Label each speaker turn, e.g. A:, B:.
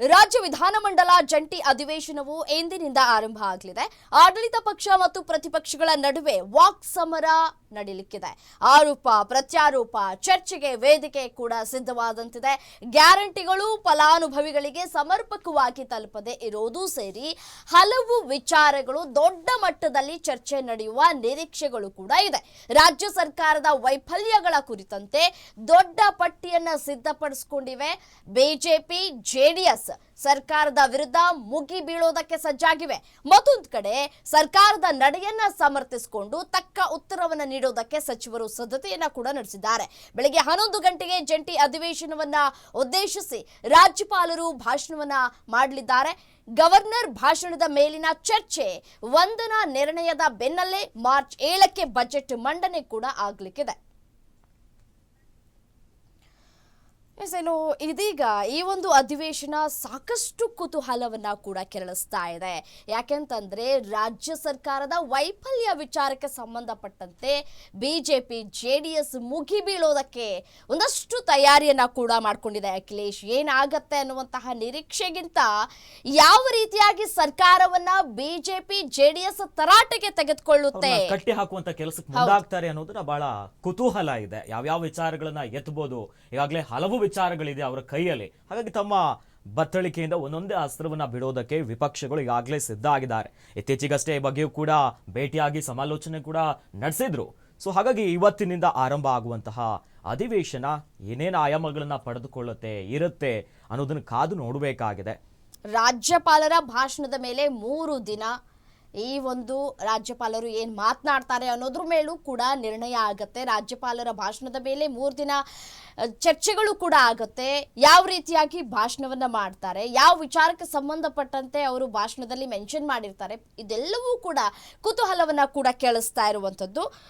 A: ರಾಜ್ಯ ವಿಧಾನಮಂಡಲ ಜಂಟಿ ಅಧಿವೇಶನವು ಎಂದಿನಿಂದ ಆರಂಭ ಆಗಲಿದೆ. ಆಡಳಿತ ಪಕ್ಷ ಮತ್ತು ಪ್ರತಿಪಕ್ಷಗಳ ನಡುವೆ ವಾಕ್ ಸಮರ ನಡೀಲಿಕ್ಕಿದೆ. ಆರೋಪ, ಪ್ರತ್ಯಾರೋಪ, ಚರ್ಚೆಗೆ ವೇದಿಕೆ ಕೂಡ ಸಿದ್ಧವಾದಂತಿದೆ. ಗ್ಯಾರಂಟಿಗಳು, ಫಲಾನುಭವಿಗಳಿಗೆ ಸಮರ್ಪಕವಾಗಿ ತಲುಪದೆ ಇರೋದು ಸೇರಿ ಹಲವು ವಿಚಾರಗಳು ದೊಡ್ಡ ಮಟ್ಟದಲ್ಲಿ ಚರ್ಚೆ ನಡೆಯುವ ನಿರೀಕ್ಷೆಗಳು ಕೂಡ ಇದೆ. ರಾಜ್ಯ ಸರ್ಕಾರದ ವೈಫಲ್ಯಗಳ ಕುರಿತಂತೆ ದೊಡ್ಡ ಪಟ್ಟಿಯನ್ನ ಸಿದ್ಧಪಡಿಸಿಕೊಂಡಿವೆ. ಬಿಜೆಪಿ, ಜೆಡಿಎಸ್ ಸರ್ಕಾರದ ವಿರುದ್ಧ ಮುಗಿ ಬೀಳೋದಕ್ಕೆ ಸಜ್ಜಾಗಿವೆ. ಮತ್ತೊಂದು ಕಡೆ ಸರ್ಕಾರದ ನಡೆಯನ್ನ ಸಮರ್ಥಿಸಿಕೊಂಡು ತಕ್ಕ ಉತ್ತರವನ್ನ ನೀಡೋದಕ್ಕೆ ಸಚಿವರು ಸಿದ್ಧತೆಯನ್ನ ಕೂಡ ನಡೆಸಿದ್ದಾರೆ. ಬೆಳಗ್ಗೆ ಹನ್ನೊಂದು ಗಂಟೆಗೆ ಜಂಟಿ ಅಧಿವೇಶನವನ್ನ ಉದ್ದೇಶಿಸಿ ರಾಜ್ಯಪಾಲರು ಭಾಷಣವನ್ನ ಮಾಡಲಿದ್ದಾರೆ. ಗವರ್ನರ್ ಭಾಷಣದ ಮೇಲಿನ ಚರ್ಚೆ ವಂದನಾ ನಿರ್ಣಯದ ಬೆನ್ನಲ್ಲೇ ಮಾರ್ಚ್ ಏಳಕ್ಕೆ ಬಜೆಟ್ ಮಂಡನೆ ಕೂಡ ಆಗ್ಲಿಕ್ಕಿದೆ. ಎಸ್, ಏನು ಇದೀಗ ಈ ಒಂದು ಅಧಿವೇಶನ ಸಾಕಷ್ಟು ಕುತೂಹಲವನ್ನ ಕೂಡ ಕೆರಳಿಸ್ತಾ ಇದೆ. ಯಾಕೆಂತಂದ್ರೆ ರಾಜ್ಯ ಸರ್ಕಾರದ ವೈಫಲ್ಯ ವಿಚಾರಕ್ಕೆ ಸಂಬಂಧಪಟ್ಟಂತೆ ಬಿಜೆಪಿ ಜೆ ಡಿ ಎಸ್ ಮುಗಿ ಬೀಳೋದಕ್ಕೆ ಒಂದಷ್ಟು ತಯಾರಿಯನ್ನ ಕೂಡ ಮಾಡ್ಕೊಂಡಿದೆ ಅಖಿಲೇಶ್. ಏನಾಗತ್ತೆ ಅನ್ನುವಂತಹ ನಿರೀಕ್ಷೆಗಿಂತ ಯಾವ ರೀತಿಯಾಗಿ ಸರ್ಕಾರವನ್ನ ಬಿಜೆಪಿ ಜೆ ಡಿ ಎಸ್ ತರಾಟೆಗೆ ತೆಗೆದುಕೊಳ್ಳುತ್ತೆ?
B: ಕಟ್ಟಿ ಹಾಕುವಂತ ಕೆಲಸಕ್ಕೆ ಮುಂದಾಗ್ತಾರೆ ಅನ್ನೋದನ್ನ ಬಹಳ ಕುತೂಹಲ ಇದೆ. ಯಾವ್ಯಾವ ವಿಚಾರಗಳನ್ನ ಎತ್ತಬಹುದು ಈಗಾಗಲೇ ಹಲವು ವಿಚಾರಗಳಿದೆ ಅವರ ಕೈಯಲ್ಲಿ. ಹಾಗಾಗಿ ತಮ್ಮ ಬತ್ತಳಿಕೆಯಿಂದ ಒಂದೊಂದೇ ಅಸ್ತ್ರವನ್ನ ಬಿಡೋದಕ್ಕೆ ವಿಪಕ್ಷಗಳು ಈಗಾಗಲೇ ಸಿದ್ಧ ಆಗಿದ್ದಾರೆ ಇತ್ತೀಚೆಗಷ್ಟೇ ಈ ಬಗ್ಗೆಯೂ ಕೂಡ ಭೇಟಿಯಾಗಿ ಸಮಾಲೋಚನೆ ಕೂಡ ನಡೆಸಿದ್ರು. ಸೊ ಹಾಗಾಗಿ ಇವತ್ತಿನಿಂದ ಆರಂಭ ಆಗುವಂತಹ ಅಧಿವೇಶನ ಏನೇನು ಆಯಾಮಗಳನ್ನ ಪಡೆದುಕೊಳ್ಳುತ್ತೆ, ಇರುತ್ತೆ ಅನ್ನೋದನ್ನು ಕಾದು ನೋಡಬೇಕಾಗಿದೆ.
A: ರಾಜ್ಯಪಾಲರ ಭಾಷಣದ ಮೇಲೆ ಮೂರು ದಿನ ಈ ಒಂದು ರಾಜ್ಯಪಾಲರು ಏನು ಮಾತನಾಡ್ತಾರೆ ಅನ್ನೋದ್ರ ಮೇಲೂ ಕೂಡ ನಿರ್ಣಯ ಆಗುತ್ತೆ. ರಾಜ್ಯಪಾಲರ ಭಾಷಣದ ಮೇಲೆ ಮೂರು ದಿನ ಚರ್ಚೆಗಳು ಕೂಡ ಆಗುತ್ತೆ. ಯಾವ ರೀತಿಯಾಗಿ ಭಾಷಣವನ್ನ ಮಾಡ್ತಾರೆ, ಯಾವ ವಿಚಾರಕ್ಕೆ ಸಂಬಂಧಪಟ್ಟಂತೆ ಅವರು ಭಾಷಣದಲ್ಲಿ ಮೆನ್ಷನ್ ಮಾಡಿರ್ತಾರೆ, ಇದೆಲ್ಲವೂ ಕೂಡ ಕುತೂಹಲವನ್ನ ಕೂಡ ಕೇಳಿಸ್ತಾ ಇರುವಂಥದ್ದು.